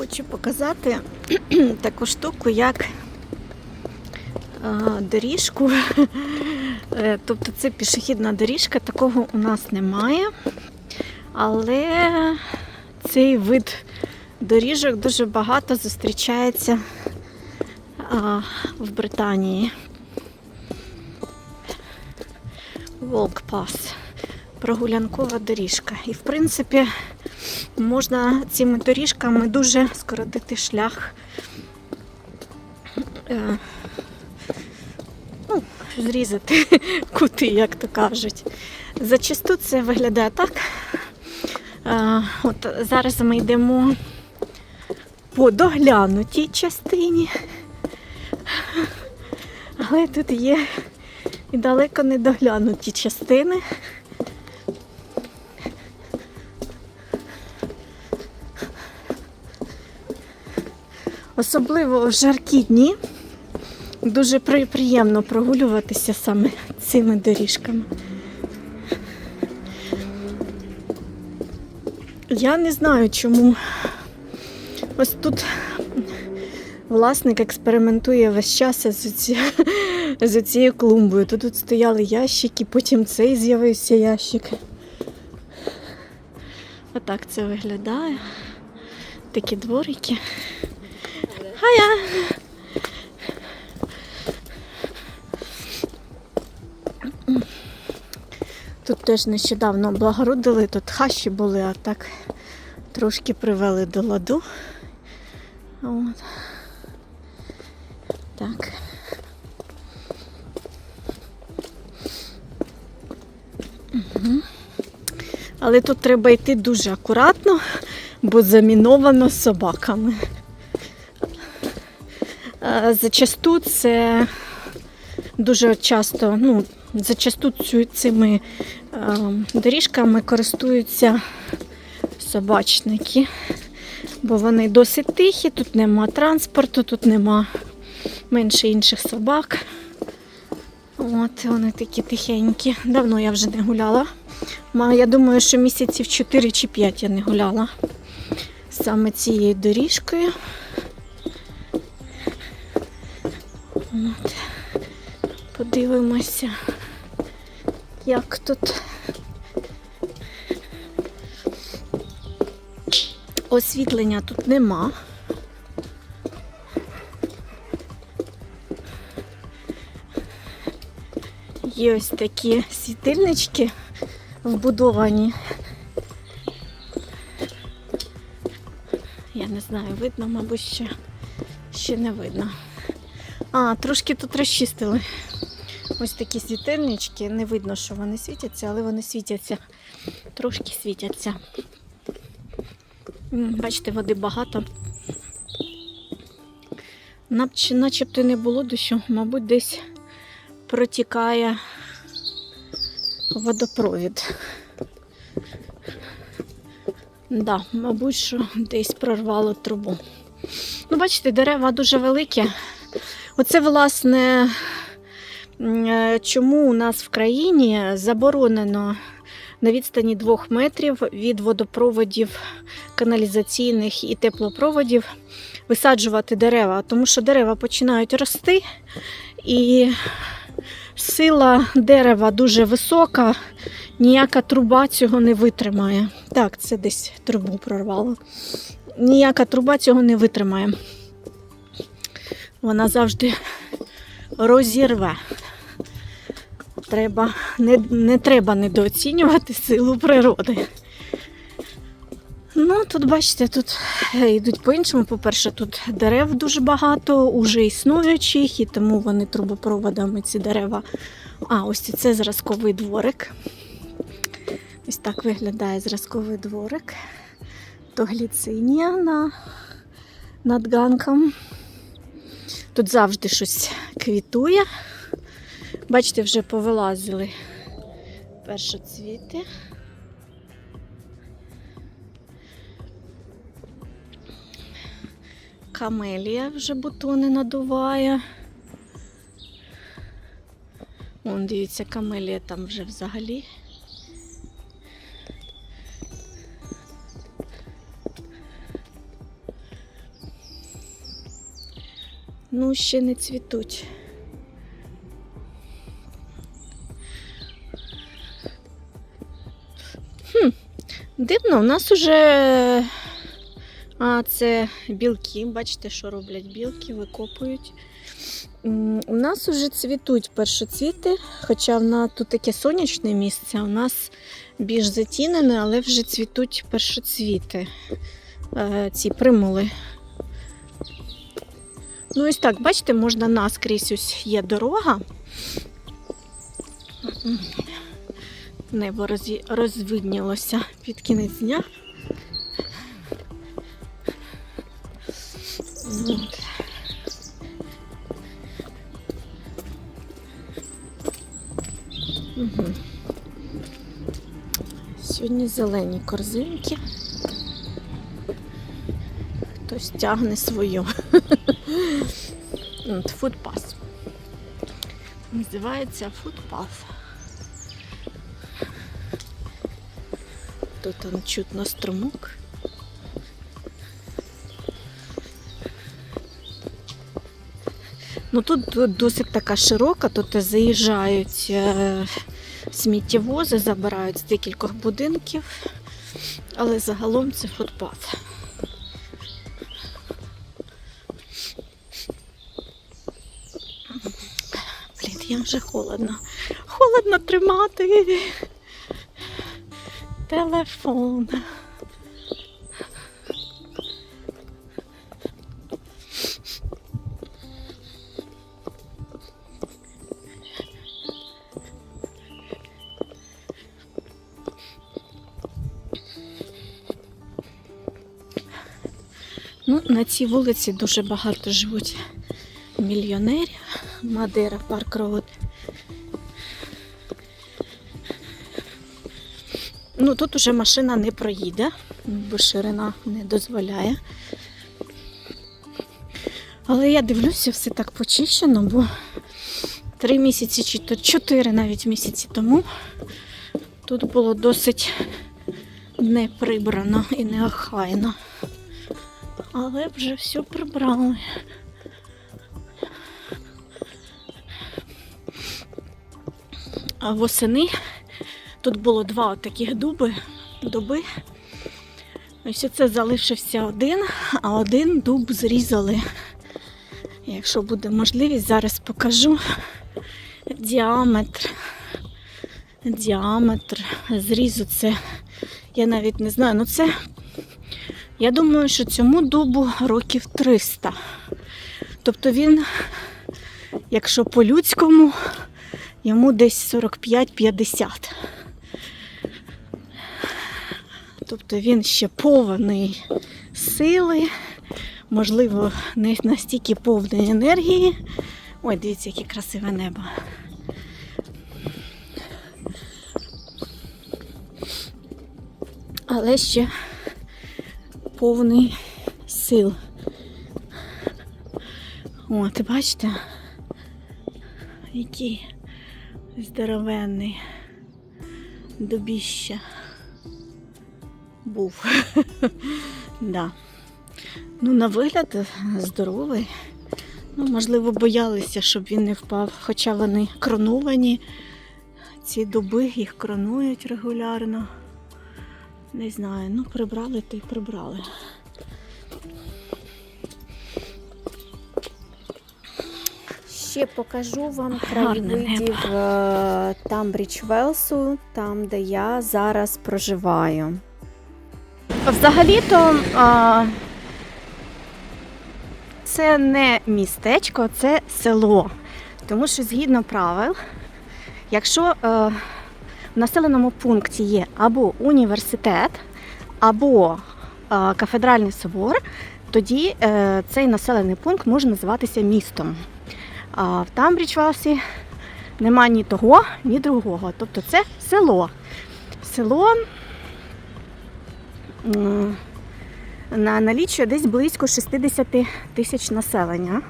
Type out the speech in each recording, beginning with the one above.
Хочу показати таку штуку, як доріжку. Е, Тобто це пішохідна доріжка, такого у нас немає. Але цей вид доріжок дуже багато зустрічається в Британії. Walk Pass. Прогулянкова доріжка. І в принципі можна цими доріжками дуже скоротити шлях. Е, ну, зрізати кути, як то кажуть. Зачасту це виглядає так. Е, от зараз ми йдемо по доглянутій частині. Але тут є і далеко не доглянуті частини. Особливо в жаркі дні дуже приємно прогулюватися саме цими доріжками. Я не знаю, чому ось тут власник експериментує весь час з, ці, з цією клумбою. То тут стояли ящики, потім цей з'явився ящик. Отак це виглядає. Такі дворики. Хая! Тут теж нещодавно облагородили, тут хащі були, а так трошки привели до ладу. От. Так. Мгм. Але тут треба йти дуже акуратно, бо заміновано собаками. Зачасту це дуже часто, ну, зачасту цими е, доріжками користуються собачники, бо вони досить тихі, тут нема транспорту, тут нема менше інших собак. От вони такі тихенькі. Давно я вже не гуляла. Я думаю, що місяців 4 чи 5 я не гуляла саме цією доріжкою. От. Подивимося, як тут освітлення тут нема. Є ось такі світильнички вбудовані. Я не знаю, видно, мабуть, ще, ще не видно. А, трошки тут розчистили. Ось такі світильнички. Не видно, що вони світяться, але вони світяться. Трошки світяться. Бачите, води багато. Наче- Начебто не було дощу, мабуть, десь протікає водопровід. Да, мабуть, що десь прорвало трубу. Ну, бачите, дерева дуже великі. Оце, власне, е, чому у нас в країні заборонено на відстані двох метрів від водопроводів каналізаційних і теплопроводів висаджувати дерева, тому що дерева починають рости, і сила дерева дуже висока, ніяка труба цього не витримає. Так, це десь трубу прорвало. Ніяка труба цього не витримає. Вона завжди розірве. Треба, не, не треба недооцінювати силу природи. Ну, тут, бачите, тут е, йдуть по-іншому. По-перше, тут дерев дуже багато, уже існуючих, і тому вони трубопроводами ці дерева. А, ось це зразковий дворик. Ось так виглядає зразковий дворик. То гліцинія на, над ганком. Тут завжди щось квітує. Бачите, вже повилазили першоцвіти. Камелія вже бутони надуває. Вон, дивіться, камелія там вже взагалі. Ну ще не цвітуть. Хм, дивно, у нас уже а, це білки. Бачите, що роблять білки, викопують. У нас уже цвітуть першоцвіти, хоча в нас тут таке сонячне місце, у нас більш затінене, але вже цвітуть першоцвіти, е, ці примули. Ну, ось так, бачите, можна наскрізь ось є дорога. Небо розвиднілося під кінець дня. От. Мгм. Сьогодні зелені корзинки. Хтось тягне свою. Фудпас. Називається фудпас. Тут там чутно струмок. Ну тут д- досить така широка, тут заїжджають е, сміттєвози, забирають з декількох будинків, але загалом це футпат. Я вже холодно. Холодно тримати. Телефон. Ну, на цій вулиці дуже багато живуть мільйонерів. Мадера Парк Роуд. Ну, тут уже машина не проїде, бо ширина не дозволяє. Але я дивлюся, все так почищено, бо три місяці чи то чотири навіть місяці тому тут було досить не прибрано і не охайно. Але вже все прибрали. Восени тут було два таких дуби, дуби. Ось оце залишився один, а один дуб зрізали. Якщо буде можливість, зараз покажу діаметр. Діаметр зрізу це, я навіть не знаю, ну це, я думаю, що цьому дубу років 300. Тобто він, якщо по-людському, йому десь 45-50. Тобто він ще повний сили, можливо, не настільки повний енергії. Ой, дивіться, яке красиве небо. Але ще повний сил. От, бачите, який здоровенний дубіще був. да. Ну, на вигляд здоровий. Ну, можливо, боялися, щоб він не впав, хоча вони кроновані. Ці дуби їх кронують регулярно. Не знаю, ну прибрали то й прибрали. Ще покажу вам краєвидів е, Тамбрідж Велсу, там, де я зараз проживаю. Взагалі-то а, це не містечко, це село. Тому що згідно правил, якщо е, в населеному пункті є або університет, або е, кафедральний собор, тоді цей населений пункт може називатися містом. А в Тамбрічвасі нема ні того, ні другого. Тобто це село. Село на налічує десь близько 60 тисяч населення.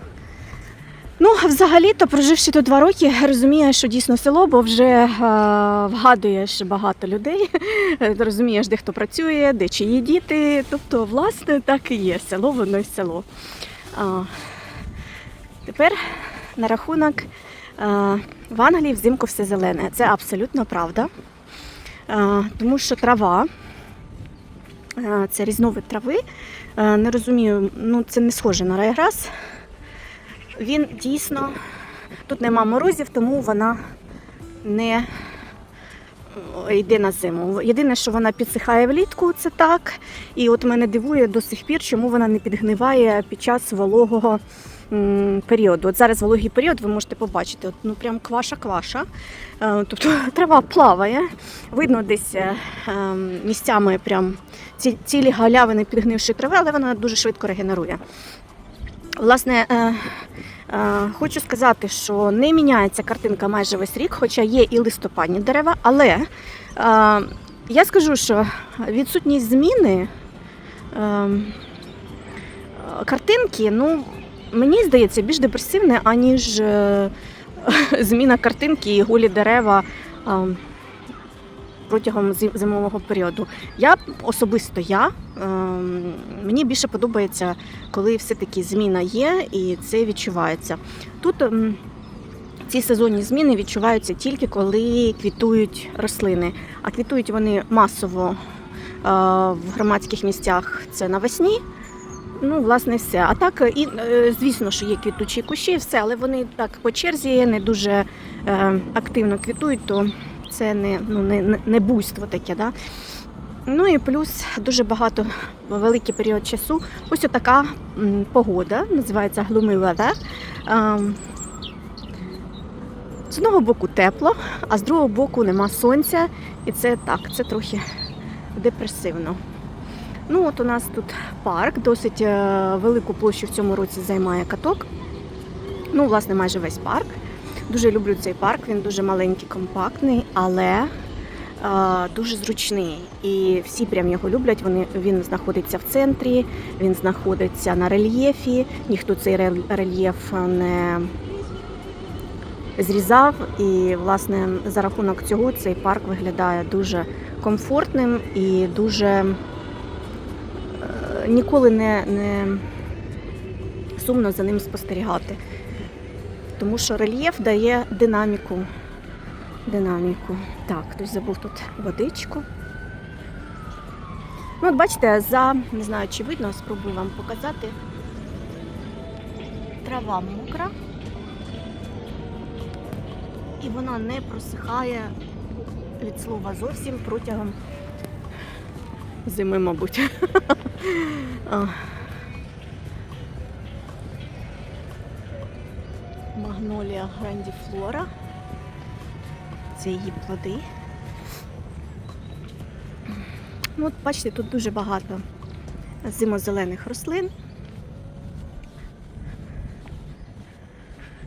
Ну, взагалі-то, проживши тут два роки, розумієш, що дійсно село, бо вже е, вгадуєш багато людей, розумієш, де хто працює, де чиї діти. Тобто, власне, так і є. Село, воно й село. А, Тепер на рахунок е, в Англії взимку все зелене. Це абсолютно правда. Е, тому що трава, е, це різновид трави. Не розумію, ну це не схоже на райграс. Він дійсно тут нема морозів, тому вона не йде на зиму. Єдине, що вона підсихає влітку, це так. І от мене дивує до сих пір, чому вона не підгниває під час вологого періоду. От зараз вологий період ви можете побачити, от, ну прям кваша-кваша. Е, Тобто трава плаває, видно десь е, е, місцями прям ці, цілі галявини підгнившої трави, але вона дуже швидко регенерує. Власне, хочу сказати, що не міняється картинка майже весь рік, хоча є і листопадні дерева, але я скажу, що відсутність зміни е, е, картинки, ну, мені здається, більш депресивне, аніж е, зміна картинки і голі дерева. е, Протягом зим- зимового періоду. Я особисто я ем, мені більше подобається, коли все-таки зміна є і це відчувається. Тут ці сезонні зміни відчуваються тільки коли квітують рослини. А квітують вони масово е, в громадських місцях це навесні. Ну, власне, все. А так, і, е, звісно, що є квітучі кущі, все, але вони так по черзі не дуже е, активно квітують, то це не, ну, не, не- буйство таке. Да? Ну і плюс дуже багато великий період часу. Ось така погода, називається gloomy weather. Ем, З одного боку тепло, а з другого боку нема сонця. І це так, це трохи депресивно. Ну, от у нас тут парк, досить е, велику площу в цьому році займає каток. Ну, власне, майже весь парк. Дуже люблю цей парк, він дуже маленький, компактний, але е, дуже зручний. І всі прям його люблять. Вони, він знаходиться в центрі, він знаходиться на рельєфі. Ніхто цей рельєф не зрізав. І, власне, за рахунок цього цей парк виглядає дуже комфортним і дуже ніколи не, не сумно за ним спостерігати. Тому що рельєф дає динаміку. Динаміку. Так, хтось забув тут водичку. Ну, от бачите, за, не знаю, чи видно, спробую вам показати. Трава мокра. І вона не просихає від слова зовсім протягом зими, мабуть. Магнолія грандіфлора. Це її плоди. Ну, от бачите, тут дуже багато зимозелених рослин.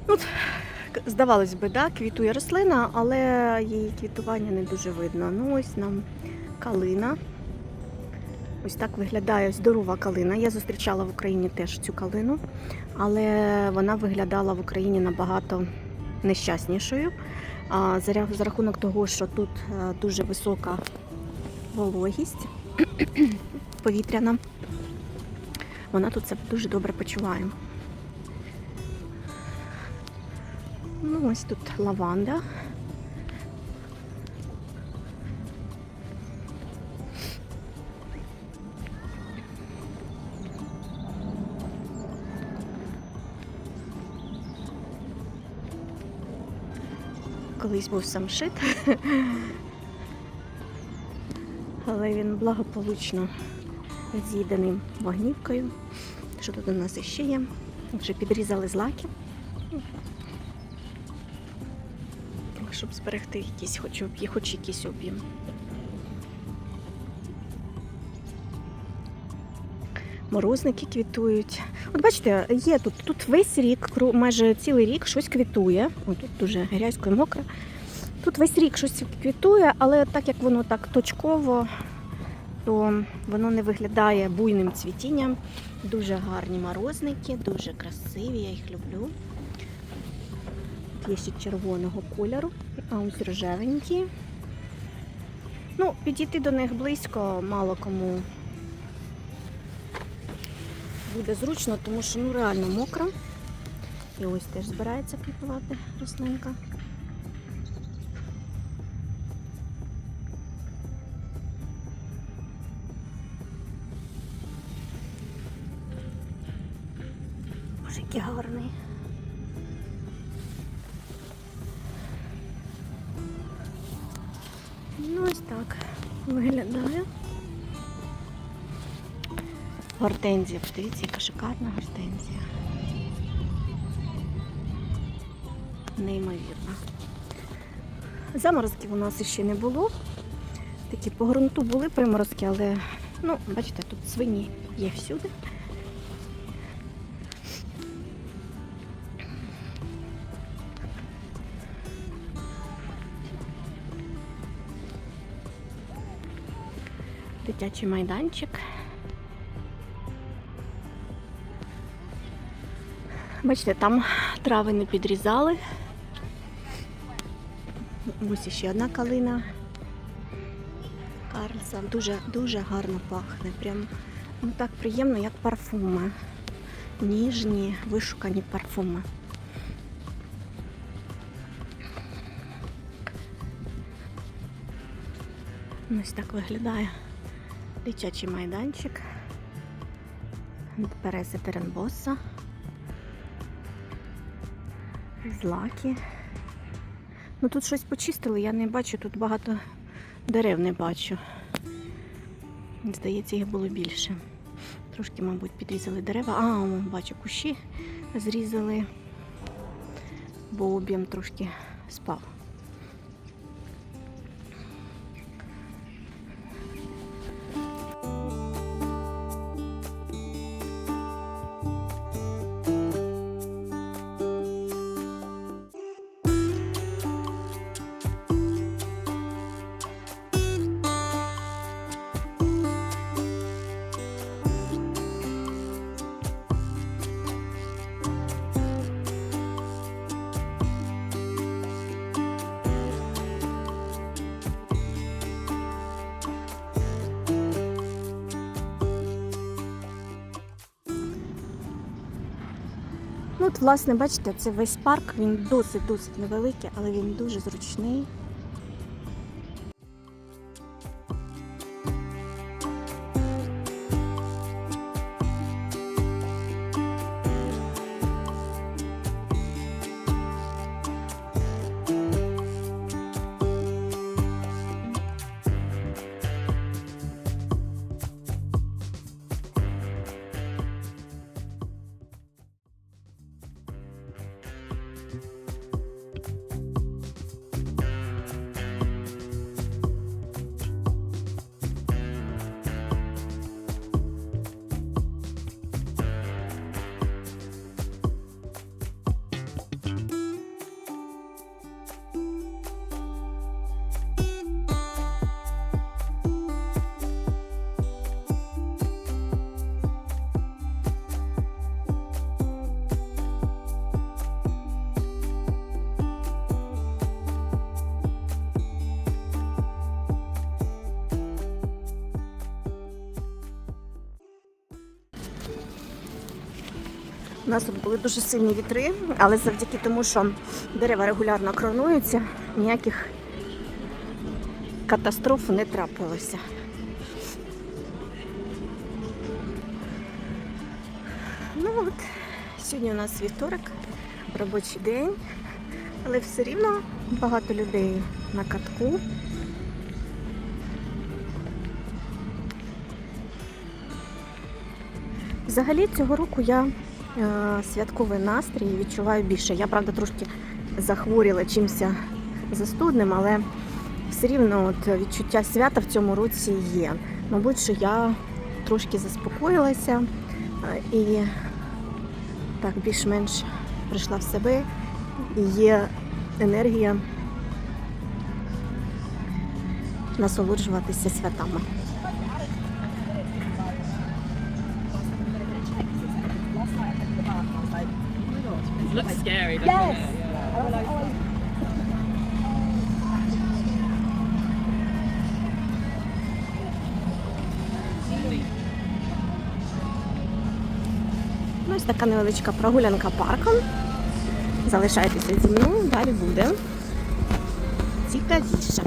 Ну, От, здавалось би, да, квітує рослина, але її квітування не дуже видно. Ну, ось нам калина. Ось так виглядає здорова калина. Я зустрічала в Україні теж цю калину, але вона виглядала в Україні набагато нещаснішою. За рахунок того, що тут е, дуже висока вологість повітряна, вона тут себе дуже добре почуває. Ну, ось тут лаванда. Колись був самшит, але він благополучно з'їдений вогнівкою. Що тут у нас іще є? Вже підрізали злаки. Щоб зберегти якийсь хоч, хоч якийсь об'єм. Морозники квітують. От бачите, є тут, тут весь рік, майже цілий рік щось квітує. О, тут дуже грязько і мокро. Тут весь рік щось квітує, але так як воно так точково, то воно не виглядає буйним цвітінням. Дуже гарні морозники, дуже красиві, я їх люблю. Є ще червоного кольору, а ось рожевенькі. Ну, підійти до них близько мало кому буде зручно, тому що ну реально мокро. І ось теж збирається квітувати рослинка. Боже, який гарний. Ну, ось так виглядає. Гортензія. Подивіться, яка шикарна гортензія. Неймовірно. Заморозків у нас ще не було. Такі по ґрунту були приморозки, але ну, бачите, тут свині є всюди. Дитячий майданчик. Бачите, там трави не підрізали. Ось ще одна калина. Карлса. Дуже, дуже гарно пахне. Прям ну, так приємно, як парфуми. Ніжні, вишукані парфуми. Ось так виглядає дитячий майданчик. Берези Теренбоса. Злаки. Ну тут щось почистили, я не бачу, тут багато дерев не бачу. Здається, їх було більше. Трошки, мабуть, підрізали дерева. А, бачу, кущі зрізали, бо об'єм трошки спав. Ну, от, власне, бачите, це весь парк, він досить-досить невеликий, але він дуже зручний. У нас тут були дуже сильні вітри, але завдяки тому, що дерева регулярно кронуються, ніяких катастроф не трапилося. Ну от, сьогодні у нас вівторок, робочий день, але все рівно багато людей на катку. Взагалі цього року я святковий настрій відчуваю більше. Я, правда, трошки захворіла чимся застудним, але все рівно от відчуття свята в цьому році є. Мабуть, що я трошки заспокоїлася е, і так більш-менш прийшла в себе і є енергія насолоджуватися святами. Ось така невеличка прогулянка парком. Залишайтеся зі мною, далі буде цікавіше.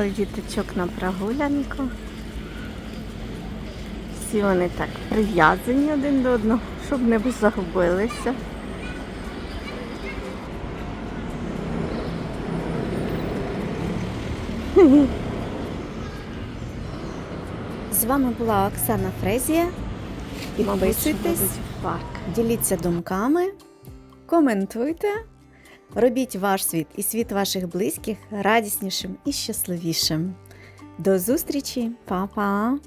Ой, діточок на прогулянку. Всі вони так прив'язані один до одного, щоб не загубилися. З вами була Оксана Фрезія. Підписуйтесь, діліться думками, коментуйте, робіть ваш світ і світ ваших близьких радіснішим і щасливішим. До зустрічі, Па-па!